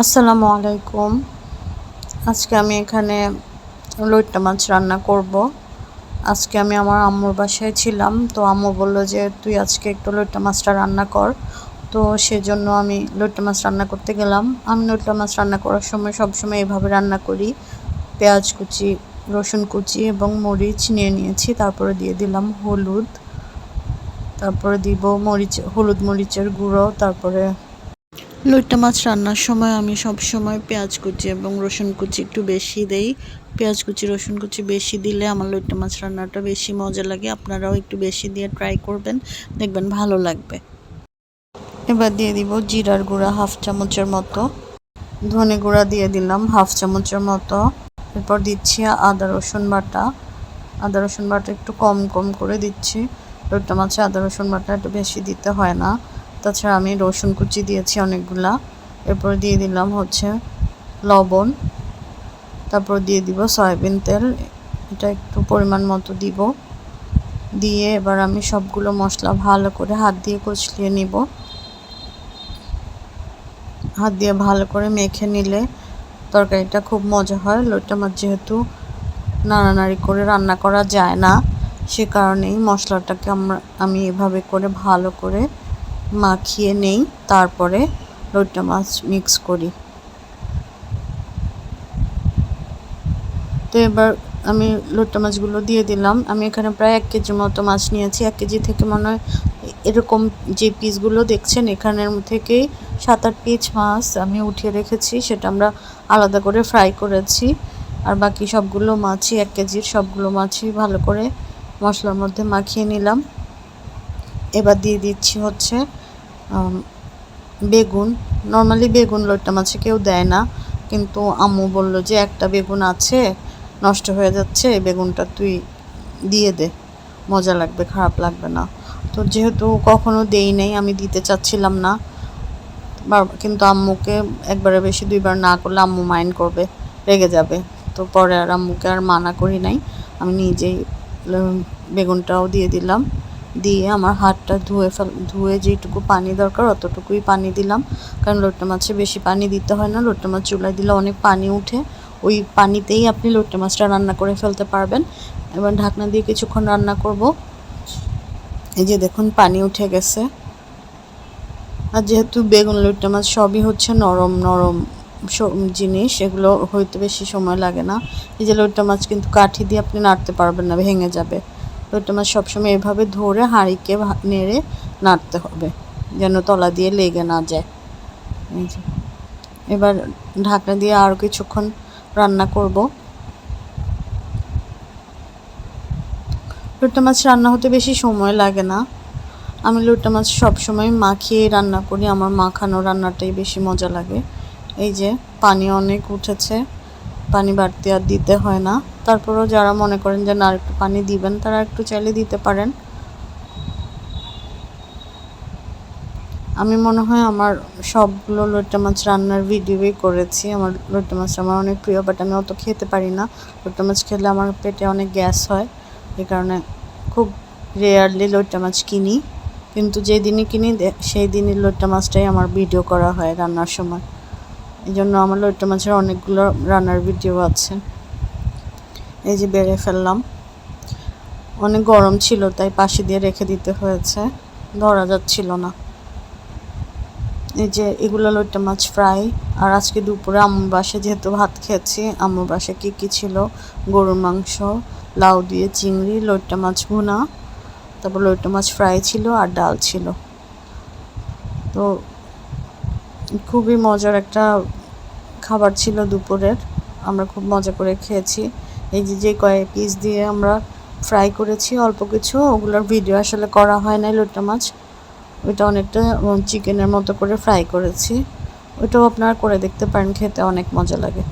আসসালামু আলাইকুম। আজকে আমি এখানে লইট্টা মাছ রান্না করব। আজকে আমি আমার আম্মুর বাসায় ছিলাম, তো আম্মু বলল যে, তুই আজকে একটু লইট্টা মাছটা রান্না কর। তো সেজন্য আমি লইট্টা মাছ রান্না করতে গেলাম। আমি লইট্টা মাছ রান্না করার সময় সবসময় এভাবে রান্না করি। পেঁয়াজ কুচি, রসুন কুচি এবং মরিচ নিয়ে নিয়েছি, তারপরে দিয়ে দিলাম হলুদ। তারপরে দিব মরিচ, হলুদ মরিচের গুঁড়ো, তারপরে লইট্টা মাছ রান্নার সময় আমি সব সময় পেঁয়াজ কুচি এবং রসুন কুচি একটু বেশি দেই। পেঁয়াজ কুচি, রসুন কুচি বেশি দিলে আমার লইট্টা মাছ রান্নাটা বেশি মজা লাগে। আপনারাও একটু বেশি দিয়ে ট্রাই করবেন, দেখবেন ভালো লাগবে। এবার দিয়ে দিব জিরার গুঁড়া হাফ চামচের মতো। ধনে গুঁড়া দিয়ে দিলাম হাফ চামচের মতো। এরপর দিচ্ছি আদা, রসুন বাটা। আদা, রসুন বাটা একটু কম কম করে দিচ্ছি। লইট্টা মাছে আদা, রসুন বাটা একটু বেশি দিতে হয় না। তাছাড়া আমি রসুন কুচি দিয়েছি অনেকগুলা। এরপর দিয়ে দিলাম হচ্ছে লবণ। তারপর দিয়ে দিব সয়াবিন তেল। এটা একটু পরিমাণ মতো দিব। দিয়ে এবার আমি সবগুলো মশলা ভালো করে হাত দিয়ে কচলিয়ে নিব। হাত দিয়ে ভালো করে মেখে নিলে তরকারিটা খুব মজা হয়। লোটা মাছ যেহেতু নাড়ানাড়ি করে রান্না করা যায় না, সে কারণেই মশলাটাকে আমরা, আমি এভাবে করে ভালো করে মাখিয়ে নেই, তারপরে লোটা মাছ মিক্স করি। তো এবার আমি লোটা মাছগুলো দিয়ে দিলাম। আমি এখানে প্রায় এক কেজির মতো মাছ নিয়েছি। এক কেজি থেকে মনে হয় এরকম যে পিসগুলো দেখছেন, এখানের থেকেই সাত আট পিস মাছ আমি উঠিয়ে রেখেছি। সেটা আমরা আলাদা করে ফ্রাই করেছি। আর বাকি সবগুলো মাছই, এক কেজির সবগুলো মাছই ভালো করে মশলার মধ্যে মাখিয়ে নিলাম। এবার দিয়ে দিচ্ছি হচ্ছে বেগুন। নর্মালি বেগুন লোটটা মাছে কেউ দেয় না, কিন্তু আম্মু বলল যে, একটা বেগুন আছে, নষ্ট হয়ে যাচ্ছে বেগুনটা তুই দিয়ে দে। মজা লাগবে, খারাপ লাগবে না। তো যেহেতু কখনো দেই নেই, আমি দিতে চাচ্ছিলাম না। কিন্তু আম্মুকে একবারে বেশি দুইবার না করলে আম্মু মাইন্ড করবে, রেগে যাবে। তো পরে আর আম্মুকে আর মানা করি নাই। আমি নিজেই বেগুনটাও দিয়ে দিলাম। দিয়ে আমার হাতটা ধুয়ে ফেল, ধুয়ে যেটুকু পানি দরকার অতটুকুই পানি দিলাম। কারণ লোট্টা মাছে বেশি পানি দিতে হয় না। লোট্টা মাছ চুলায় দিলে অনেক পানি উঠে। ওই পানিতেই আপনি লোট্টা মাছটা রান্না করে ফেলতে পারবেন। এবার ঢাকনা দিয়ে কিছুক্ষণ রান্না করব। এই যে দেখুন, পানি উঠে গেছে। আর যেহেতু বেগুন, লোট্টা মাছ সবই হচ্ছে নরম নরম জিনিস, এগুলো হইতে বেশি সময় লাগে না। এই যে লোট্টা মাছ কিন্তু কাঠি দিয়ে আপনি নাড়তে পারবেন না, ভেঙে যাবে। লোট্টা মাছ সবসময় এভাবে ধরে হাঁড়িকে নেড়ে নাড়তে হবে, যেন তলা দিয়ে লেগে না যায়। এবার ঢাকনা দিয়ে আরও কিছুক্ষণ রান্না করব। লোট্টা মাছ রান্না হতে বেশি সময় লাগে না। আমি লোট্টা মাছ সবসময় মাখিয়ে রান্না করি, আমার মাখানো রান্নাটাই বেশি মজা লাগে। এই যে, পানি অনেক উঠেছে, পানি বাড়তি আর দিতে হয় না। তারপরেও যারা মনে করেন যে না, একটু পানি দিবেন, তারা একটু চাইলে দিতে পারেন। আমি মনে হয় আমার সবগুলো লোট্টা মাছ রান্নার ভিডিওই করেছি। আমার লোট্টা মাছ আমার অনেক প্রিয় বাট আমি অত খেতে পারি না। লোট্টা মাছ খেলে আমার পেটে অনেক গ্যাস হয় এই কারণে খুব রেয়ারলি লোট্টা মাছ কিনি। কিন্তু যেদিনই কিনি সেই দিনই লোট্টা মাছটাই আমার ভিডিও করা হয় রান্নার সময়। এই জন্য আমার লোট্টা মাছের অনেকগুলো রান্নার ভিডিও আছে। এই যে বেড়ে ফেললাম। অনেক গরম ছিল, তাই পাশে দিয়ে রেখে দিতে হয়েছে। ধরা যাচ্ছিল না। এই যে এগুলো লোট্টা মাছ ফ্রাই। আর আজকে দুপুরে আম্মুর বাসে যেহেতু ভাত খেয়েছি, আম্মুর বাসে কী কী ছিল? গরুর মাংস, লাউ দিয়ে চিংড়ি লোট্টা মাছ ভুনা, তারপর লোট্টা মাছ ফ্রাই ছিল আর ডাল ছিল। তো খুবই মজার একটা খাবার ছিল দুপুরের। আমরা খুব মজা করে খেয়েছি। এই যে যে কয়েক পিস দিয়ে আমরা ফ্রাই করেছি, অল্প কিছু, ওগুলোর ভিডিও আসলে করা হয় না লোটা মাছ। ওইটা অনেকটা চিকেনের মতো করে ফ্রাই করেছি। ওইটাও আপনারা করে দেখতে পারেন, খেতে অনেক মজা লাগে।